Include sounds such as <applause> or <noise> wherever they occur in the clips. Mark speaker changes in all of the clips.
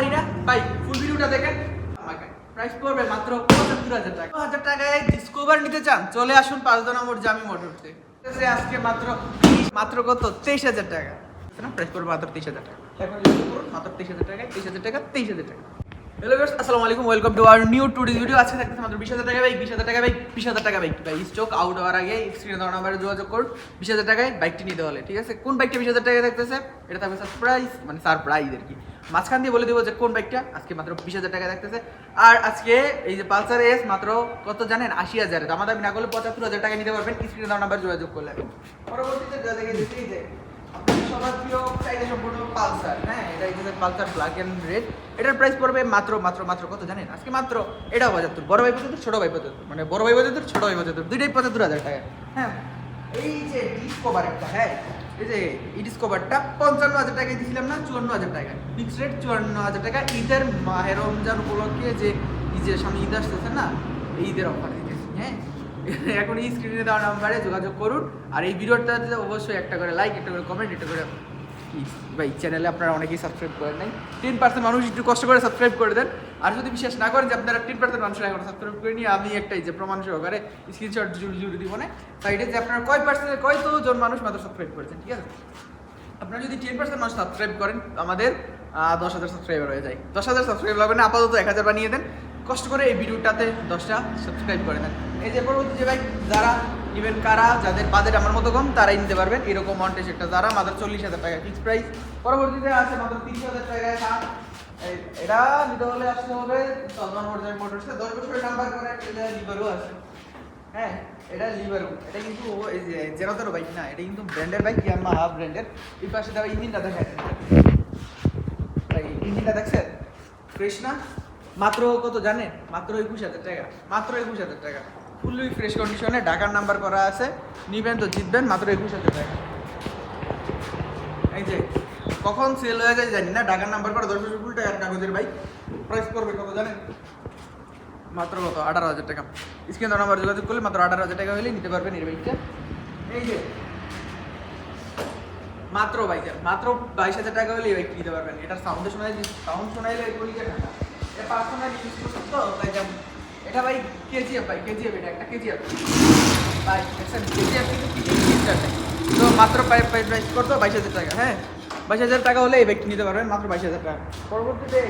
Speaker 1: পারি না ভাই ফুল ভিডিওটা দেখেন। প্রাইস পড়বে মাত্র পঁচাত্তর হাজার টাকা। হাজার টাকায় নিতে চান, চলে আসুন পাঁচদা নম্বর জামি মোটরসে এসে আজকে মাত্র মাত্র কত? তেইশ হাজার টাকা। টু নিউ বিশ হাজার টাকা আউট আগে যোগাযোগ করুন। বিশ হাজার টাকায় বাইকটি নিতে হলে, ঠিক আছে? কোন বাইকটা বিশ হাজার টাকা থাকতেছে? এটা থাকবে সারপ্রাইজ মানে সারপ্রাইজ আর কি। মাঝখান দিয়ে বলে দেবো যে কোন বাইকটা আজকে মাত্র বিশ হাজার টাকা থাকতেছে। আর আজকে এই যে পালসার এস মাত্র কত জানেন? আশি হাজার। দামা দামি না করলে পঁচাত্তর হাজার টাকা নিতে পারবেন। স্ক্রিনে দেওয়া নাম্বারে যোগাযোগ করলে। পরবর্তীতে যা দেখে যে সবার সম্পূর্ণ পালসার। হ্যাঁ এটা পালসার ব্ল্যাক রেড এটার প্রাইস পড়বে মাত্র মাত্র মাত্র কত জানেন? আজকে মাত্র বড় ভাই পঁচাত্তর, ছোট ভাই মানে বড় ভাই পঁচাত্তর, ছোট ভাই পঁচাত্তর। দুইটাই পঁচাত্তর হাজার টাকা। হ্যাঁ এই যে ডিসকভার একটা হ্যাঁ এই যে এই ডিসকভারটা পঞ্চান্ন হাজার টাকায় দিয়েছিলাম না, চুয়ান্ন হাজার টাকা ফিক্স রেট চুয়ান্ন হাজার টাকা ঈদের মাহের রমজান উপলক্ষে যে ঈদের সামনে ঈদ আসতেছে না, ঈদের অফার দিতেছি হ্যাঁ? <laughs> এখন এই স্ক্রিনে দেওয়া নাম্বারে যোগাযোগ করুন। আর এই ভিডিওটাতে অবশ্যই একটা করে লাইক একটা করে কমেন্ট একটা করে ভাই চ্যানেলে আপনারা অনেকেই সাবস্ক্রাইব করেন নাই। টেন পার্সেন্ট মানুষ একটু কষ্ট করে সাবস্ক্রাইব করে দেন। আর যদি বিশ্বাস না করেন যে আপনারা টেন পার্সেন্ট মানুষের এখন সাবস্ক্রাইব করে নিয়ে আমি একটাই যে প্রমাণ সহকারে স্ক্রিনশট জুড়ে জুড়ে দিব না। সাইডে যে আপনারা কয় পার্সেন্ট কয়তো জন মানুষ মাত্র সাবস্ক্রাইব করেছেন, ঠিক আছে? আপনারা যদি টেন পার্সেন্ট মানুষ সাবস্ক্রাইব করেন, আমাদের দশ হাজার সাবস্ক্রাইবার হয়ে যায়। দশ হাজার সাবস্ক্রাইব লাগবে না আপাতত এক হাজার বানিয়ে দেন। কষ্ট করে এই ভিডিওটাতে দশটা সাবস্ক্রাইব করে দেন। এই যে পরবর্তী যে ভাই, যারা ইভেন কারা, যাদের বাজেট আমার মতো কম, তারাই নিতে পারবেন। এরকম মন্টেজ একটা যারা, মাত্র চল্লিশ হাজার টাকা ফিক্স প্রাইস পরবর্তীতে আছে মাত্র তিরিশ হাজার টাকায় এটা নিতে হলে আসতে হবে চন্দন মর্যাদা মোটরসে দশ বছরের নাম্বার করে একটা লিভারও আছে। হ্যাঁ এটা লিভার এটা কিন্তু এই যে জেরোতেরও বাইক না, এটা কিন্তু ব্র্যান্ডের বাইক ইয়ামাহা ব্র্যান্ডের এই পাশে দেওয়া ইঞ্জিনটা এই ইঞ্জিনটা দেখছেন? ফ্রেশ না? মাত্র কত জানেন? মাত্র একুশ হাজার টাকা। মাত্র একুশ হাজার টাকা। ফুললি ফ্রেশ কন্ডিশনে ঢাকার নাম্বার করা আছে। নিবেন তো জিতবেন, মাত্র একুশ হাজার টাকা। এই যে, কখন সেল হয়ে যায় জানি না, ঢাকার নাম্বার করা দশ বছর ফুল টাকার কাগজের বাইক প্রাইস করবে কত জানেন? মাত্র কত? আঠারো হাজার টাকা। স্ক্রিন নাম্বার যোগাযোগ করলে মাত্র আঠারো হাজার টাকা হলে নিতে পারবেন এই বাইকটা এই যে, মাত্র বাইক মাত্র বাইশ হাজার টাকা হলে এই বাইক নিতে পারবেন। এটার সাউন্ড শোনাই সাউন্ড শোনাইলে যে টাকা পার্সোনাল তো, তাই এটা ভাই কেজিএফ ভাই কেজিএফ এটা, একটা কেজিএফ ভাই কেজিএফ কিন্তু তো মাত্র প্রাইস করতো বাইশ হাজার টাকা হ্যাঁ? বাইশ হাজার টাকা হলে এই বাইকটি নিতে পারবেন, মাত্র বাইশ হাজার টাকা। পরবর্তীতে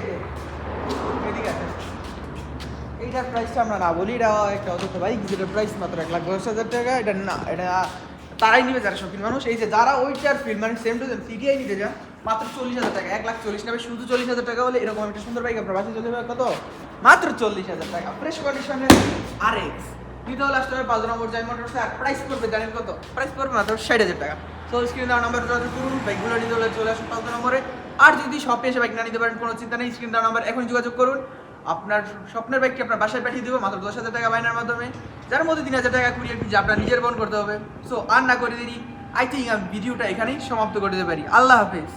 Speaker 1: এইটার প্রাইসটা আমরা না বলি এটা একটা অযথা বাইক যেটার প্রাইস মাত্র এক লাখ দশ হাজার টাকা, এটা না, এটা তারাই নিবে যারা শৌখিন মানুষ। এই যে যারা ওইটার ফিল মানে সেম টু সেম সিডিআই নিতে যান মাত্র চল্লিশ হাজার টাকা, এক লাখ চল্লিশ নেবে শুধু চল্লিশ হাজার টাকা হলে এরকম একটা সুন্দর বাইক আপনার বাসে চলে যাবে কত? মাত্র চল্লিশ হাজার টাকা ফ্রেশ কন্ডিশনে আর এক্স হলে আসতে হবে পাঁচ নম্বর যাই মোটরসে আর প্রাইস করবে জানেন কত? প্রাইস করবে মাত্র ষাট হাজার টাকা। তো স্ক্রিনে দেওয়া নাম্বার যোগাযোগ করুন বাইকগুলো নিতে হলে চলে আসুন পাঁচ নম্বরে। আর যদি শপে এসে বাইক না নিতে পারেন, কোনো চিন্তা নেই স্ক্রিন দেওয়া নাম্বার এখন যোগাযোগ করুন। আপনার স্বপ্নের বাইকটি আপনার বাসায় পাঠিয়ে দেবো, মাত্র দশ হাজার টাকা বাইনার মাধ্যমে। যার মধ্যে তিন হাজার টাকা কুড়িয়ে পিছিয়ে আপনার নিজের বন করতে হবে। সো আর না করে দিনই আই থিঙ্ক আমি ভিডিওটা এখানেই সমাপ্ত করতে পারি। আল্লাহ হাফেজ।